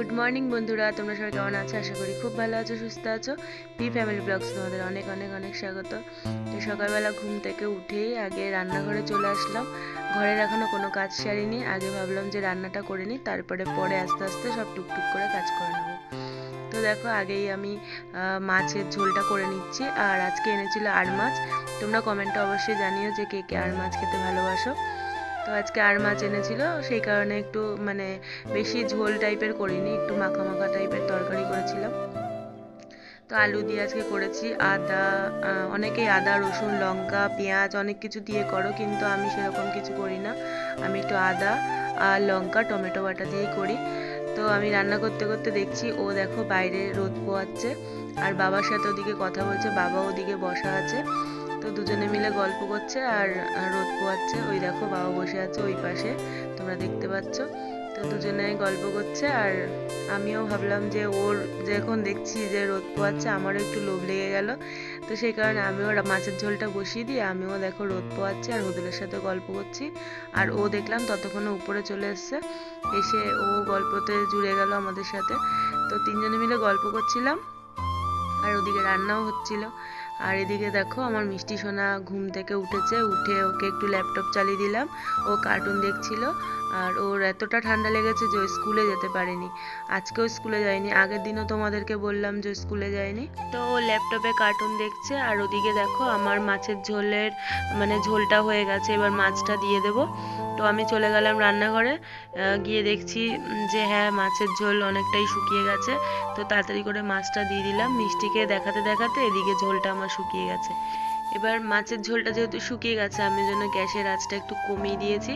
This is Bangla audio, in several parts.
গুড মর্নিং বন্ধুরা, তোমরা সবাই কেমন আছো? আশা করি খুব ভালো আছো, সুস্থ আছো। পি ফ্যামিলি ব্লগস তোমাদের অনেক অনেক অনেক স্বাগত। তো সকালবেলা ঘুম থেকে উঠেই আগে রান্নাঘরে চলে আসলাম। ঘরের এখনও কোনো কাজ সারিনি, আগে ভাবলাম যে রান্নাটা করে নিই, তারপরে পরে আস্তে আস্তে সব টুকটুক করে কাজ করে নেব। তো দেখো, আগেই আমি মাছের ঝোলটা করে নিচ্ছি, আর আজকে এনেছিল আর মাছ তোমরা কমেন্টে অবশ্যই জানিও যে কে কে আর মাছ খেতে ভালোবাসো। তো আজকে আর মাছ এনেছিল, সেই কারণে একটু মানে বেশি ঝোল টাইপের করিনি, একটু মাখা মাখা টাইপের তরকারি করেছিলাম। তো আলু দিয়ে আজকে করেছি আদা অনেকেই আদা, রসুন, লঙ্কা, পেঁয়াজ অনেক কিছু দিয়ে করো, কিন্তু আমি সেরকম কিছু করি না। আমি একটু আদা আর লঙ্কা, টমেটো বাটা দিয়েই করি। তো আমি রান্না করতে করতে দেখছি, ও দেখো বাইরে রোদ পোয়াচ্ছে আর বাবার সাথে ওদিকে কথা বলছে বাবা ওদিকে বসা আছে। তো দুজনে মিলে গল্প করছে আর রোদ পোয়াচ্ছে। ওই দেখো বাবা বসে আছে ওই পাশে, তোমরা দেখতে পাচ্ছ। তো দুজনে গল্প করছে আর আমিও ভাবলাম যে ওর যখন দেখছি যে রোদ পোয়াচ্ছে, আমারও একটু লোভ লেগে গেল। তো সেই কারণে আমিও মাছের ঝোলটা বসিয়ে দিয়ে আমিও দেখো রোদ পোয়াচ্ছে আর হোদুলের সাথে গল্প করছি। আর ও দেখলাম ততক্ষণে উপরে চলে এসছে। এসে ও গল্পতে জুড়ে গেল আমাদের সাথে। তো তিনজনে মিলে গল্প করছিলাম। আর ওদিকে রান্নাও হচ্ছিল। আর এদিকে দেখো আমার মিষ্টি সোনা ঘুম থেকে উঠেছে, উঠে ওকে একটু ল্যাপটপ চালিয়ে দিলাম। ও কার্টুন দেখছিল আর ওর এতটা ঠান্ডা লেগেছে যে স্কুলে যেতে পারেনি। আজকেও স্কুলে যায়নি, আগের দিনও তোমাদেরকে বললাম যে স্কুলে যায়নি। তো ও ল্যাপটপে কার্টুন দেখছে আর ওদিকে দেখো আমার মাছের ঝোলের মানে ঝোলটা হয়ে গেছে, এবার মাছটা দিয়ে দেবো। তো আমি চলে গেলাম রান্নাঘরে গিয়ে দেখছি যে হ্যাঁ মাছের ঝোল অনেকটাই শুকিয়ে গেছে। তো তাড়াতাড়ি করে মাছটা দিয়ে দিলাম। মিষ্টিকে দেখাতে দেখাতে এদিকে ঝোলটা আমার শুকিয়ে গেছে। এবার মাছের ঝোলটা যেহেতু শুকিয়ে গেছে, আমি জন্য গ্যাসের আঁচটা একটু কমিয়ে দিয়েছি,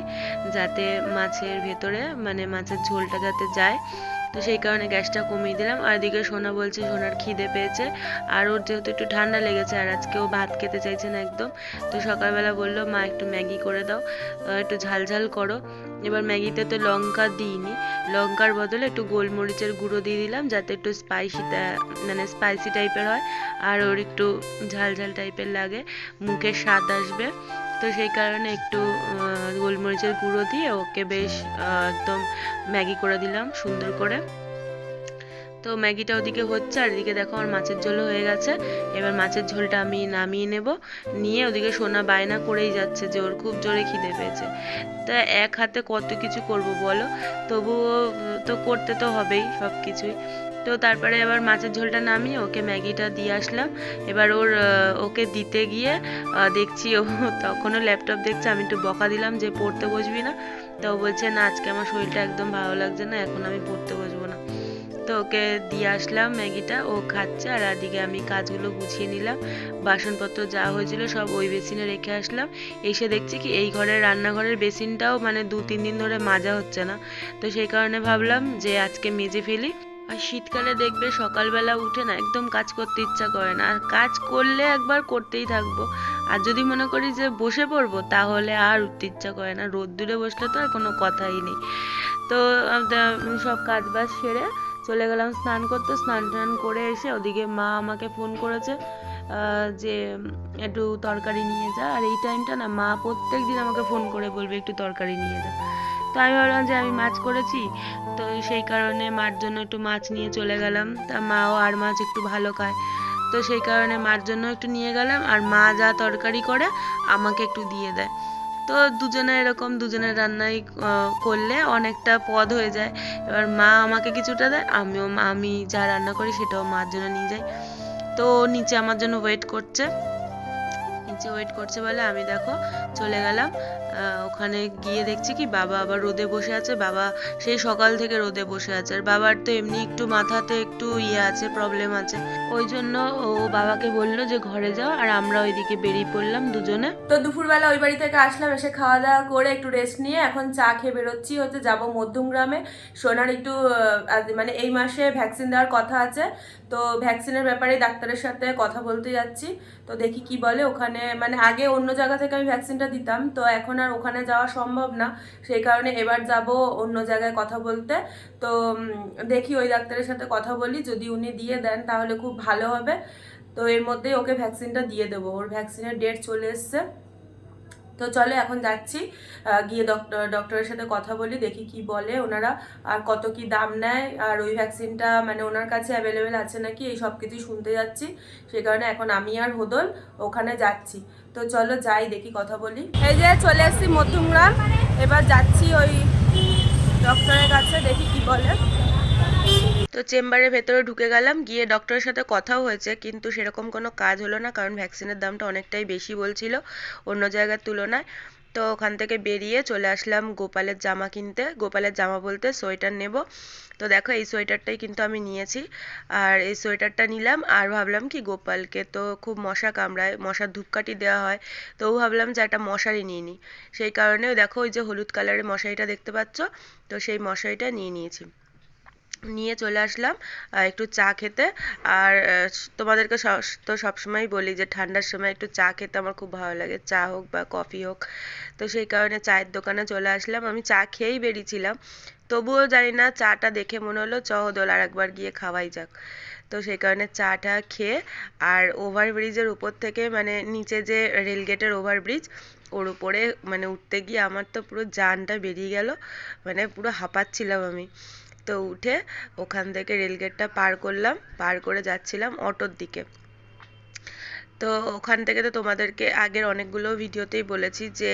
যাতে মাছের ভেতরে মানে মাছের ঝোলটা যাতে যায়। তো সেই কারণে গ্যাসটা কমিয়ে দিলাম। আর এদিকে সোনা বলছে সোনার খিদে পেয়েছে। আর ওর যেহেতু একটু ঠান্ডা লেগেছে, আর আজকে ও ভাত খেতে চাইছে না একদম। তো সকালবেলা বলল, মা, একটু ম্যাগি করে দাও। একটু ঝাল ঝাল করো। এবার ম্যাগিতে তো লঙ্কা দিইনি। লঙ্কার বদলে একটু গোলমরিচের গুঁড়ো দিয়ে দিলাম, যাতে একটু স্পাইসিটা মানে স্পাইসি টাইপের হয়। আর ওর একটু ঝাল ঝাল টাইপের লাগে। মুখে স্বাদ আসবে। তো সেই কারণে একটু গোলমরিচের গুঁড়ো দিয়ে ওকে বেশ একদম ম্যাগি করে দিলাম সুন্দর করে। তো ম্যাগিটা ওদিকে হচ্ছে আর এদিকে দেখো আমার মাছের ঝোলও হয়ে গেছে। এবার মাছের ঝোলটা আমি নামিয়ে নেব। নিয়ে ওদিকে সোনা বায়না করেই যাচ্ছে যে ওর খুব জোরে খিদে পেয়েছে। তা এক হাতে কত কিছু করব বলো? তবুও তো করতে তো হবেই সব কিছুই তো তারপরে এবার মাছের ঝোলটা নামিয়ে ওকে ম্যাগিটা দিয়ে আসলাম। এবার ওর ওকে দিতে গিয়ে দেখছি ও তখনও ল্যাপটপ দেখছে, আমি একটু বকা দিলাম যে পড়তে বসবি না। তো বলছে, না, আজকে আমার শরীরটা একদম ভালো লাগছে না, এখন আমি পড়তে বসবো না। তো ওকে দিয়ে আসলাম ম্যাগিটা, ও খাচ্ছে আর এদিকে আমি কাজগুলো গুছিয়ে নিলাম। বাসনপত্র যা হয়েছিল সব ওই বেসিনে রেখে আসলাম। এসে দেখছি কি, এই ঘরের রান্নাঘরের বেসিনটাও মানে দু তিন দিন ধরে মাজা হচ্ছে না। তো সেই কারণে ভাবলাম যে আজকে মেজে ফেলি। আর শীতকালে দেখবে সকালবেলা উঠে না একদম কাজ করতে ইচ্ছা করে না। আর কাজ করলে একবার করতেই থাকব। আর যদি মনে করি যে বসে পড়ব, তাহলে আর উঠতে ইচ্ছা করে না। রোদ্দুরে বসলে তো আর কোনো কথাই নেই। তো সব কাজ বাজ সেরে চলে গেলাম স্নান করতে। স্নান টান করে এসে ওদিকে মা আমাকে ফোন করেছে যে, একটু তরকারি নিয়ে যা। আর এই টাইমটা না মা প্রত্যেক দিন আমাকে ফোন করে বলবে একটু তরকারি নিয়ে যা। তো আমি ভাবলাম যে আমি মাছ করেছি, তো সেই কারণে মার জন্য একটু মাছ নিয়ে চলে গেলাম। তা মাও আর মাছ একটু ভালো খায়। তো সেই কারণে মার জন্য একটু নিয়ে গেলাম, আর মা যা তরকারি করে আমাকে একটু দিয়ে দেয়। তো দুজনে এরকম দুজনের রান্নাই করলে অনেকটা পদ হয়ে যায়। এবার মা আমাকে কিছুটা দেয়, আমিও, আমি যা রান্না করি সেটাও মার জন্য নিয়ে যাই। তো নিচে আমার জন্য ওয়েট করছে। নিচে ওয়েট করছে বলে আমি দেখো চলে গেলাম। ওখানে গিয়ে দেখছি কি বাবা আবার রোদে বসে আছে। বাবা সেই সকাল থেকে রোদে বসে আছে। আর বাবার তো এমনি একটু মাথাতে একটু ইয়ে আছে প্রবলেম আছে। ওই জন্য ও বাবাকে বলল যে ঘরে যাও আর আমরা ওইদিকে বেরিয়ে পড়লাম দুজনে। তো দুপুরবেলা ওই বাড়ি থেকে আসলাম, এসে খাওয়া দাওয়া করে একটু রেস্ট নিয়ে এখন চা খেয়ে বেরোচ্ছি। হচ্ছে যাব মধ্যমগ্রামে। সোনার একটু মানে এই মাসে ভ্যাকসিন দেওয়ার কথা আছে। তো ভ্যাকসিনের ব্যাপারে ডাক্তারের সাথে কথা বলতে যাচ্ছি। তো দেখি কি বলে ওখানে মানে আগে অন্য জায়গা থেকে আমি ভ্যাকসিনটা দিতাম, তো এখন আর ওখানে যাওয়া সম্ভব না। সেই কারণে এবার যাব অন্য জায়গায় কথা বলতে। তো দেখি ওই ডাক্তারের সাথে কথা বলি, যদি উনি দিয়ে দেন তাহলে খুব ভালো হবে। তো এর মধ্যেই ওকে ভ্যাকসিনটা দিয়ে দেবো। ওর ভ্যাকসিনের ডেট চলে এসছে। তো চলো এখন যাচ্ছি। গিয়ে ডক্টর ডক্টরের সাথে কথা বলি, দেখি কি বলে। ওনারা আর কত কি দাম নেয়, আর ওই ভ্যাকসিনটা মানে ওনার কাছে অ্যাভেলেবেল আছে নাকি, এই সব কিছুই শুনতে যাচ্ছি। সেই কারণে এখন আমি আর হোদল ওখানে যাচ্ছি। তো চলো যাই, দেখি কথা বলি। এই যে চলে এসেছি মধ্যমগ্রাম, এবার যাচ্ছি ওই ডক্টরের কাছে, দেখি কি বলে। তো চেম্বারের ভেতরে ঢুকে গেলাম, গিয়ে ডক্টরের সাথে কথাও হয়েছে, কিন্তু সেরকম কোনো কাজ হলো না, কারণ ভ্যাকসিনের দামটা অনেকটাই বেশি বলছিল অন্য জায়গার তুলনায়। তো ওখান থেকে বেরিয়ে চলে আসলাম গোপালের জামা কিনতে। গোপালের জামা বলতে সোয়েটার নেব। তো দেখো, এই সোয়েটারটাই কিন্তু আমি নিয়েছি। আর এই সোয়েটারটা নিলাম, আর ভাবলাম কি গোপালকে তো খুব মশা কামড়ায়, মশার ধূপকাঠি দেওয়া হয়। তো ও ভাবলাম যে একটা মশারি নিয়ে নিই। সেই কারণে দেখো ওই যে হলুদ কালারের মশারিটা দেখতে পাচ্ছ, তো সেই মশারিটা নিয়ে নিয়েছি। নিয়ে চলে আসলাম একটু চা খেতে। আর তোমাদেরকে তো সবসময় বলি যে ঠান্ডার সময় একটু চা খেতে আমার খুব ভালো লাগে, চা হোক বা কফি হোক। তো সেই কারণে চায়ের দোকানে চলে আসলাম। আমি চা খেয়েই বেরিয়েছিলাম। তবুও জানি না চাটা দেখে মনে হলো চহদোল আর একবার গিয়ে খাওয়াই যাক। তো সেই কারণে চাটা খেয়ে, আর ওভারব্রিজের উপর থেকে মানে নিচে যে রেলগেটের ওভারব্রিজ, ওর উপরে মানে উঠতে গিয়ে আমার তো পুরো জানটা বেরিয়ে গেল। মানে পুরো হাঁপাচ্ছিলাম আমি। তো উঠে ওখান থেকে রেলগেটটা পার করলাম, পার করে যাচ্ছিলাম অটোর দিকে। তো ওখান থেকে তো তোমাদেরকে আগের অনেকগুলো ভিডিওতেই বলেছি যে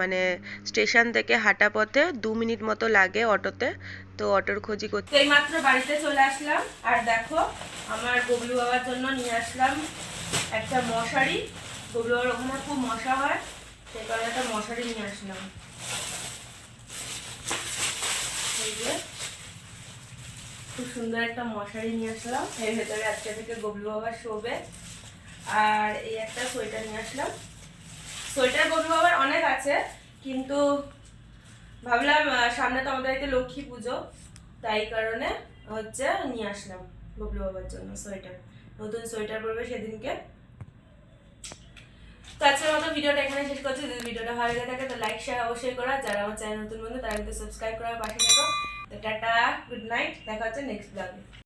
মানে স্টেশন থেকে হাঁটা পথে দু মিনিট মতো লাগে অটোতে। তো অটোর খোঁজি করতে তো এইমাত্র বাড়িতে চলে আসলাম। আর দেখো, আমার গবলু বাবার জন্য নিয়ে আসলাম একটা মশারি। গবলু বাবার ওখানে খুব মশা হয়, সেই কারণে একটা মশারি নিয়ে আসলাম। এই যে খুব সুন্দর একটা মশারি নিয়ে আসলাম। এর ভেতরে আজকে থেকে গবলু বাবা শোবে। আর এই একটা সোয়েটার নিয়ে আসলাম। সোয়েটার গবলু বাবার অনেক আছে, কিন্তু ভাবলাম সামনে তো আমাদের লক্ষ্মী পুজো, তাই কারণে হচ্ছে নিয়ে আসলাম ববলু বাবার জন্য সোয়েটার। নতুন সোয়েটার পরবে সেদিনকে। তো আজকের মতো ভিডিওটা এখানে শেষ করছি। যদি ভিডিওটা ভালো লেগে থাকে, তো লাইক শেয়ার অবশ্যই করা। যারা আমার চ্যানেল নতুন বন্ধু, তারা কিন্তু সাবস্ক্রাইব করার পাশে থেকো। তো টাটা গুড নাইট দেখা হচ্ছে নেক্সট ব্লগে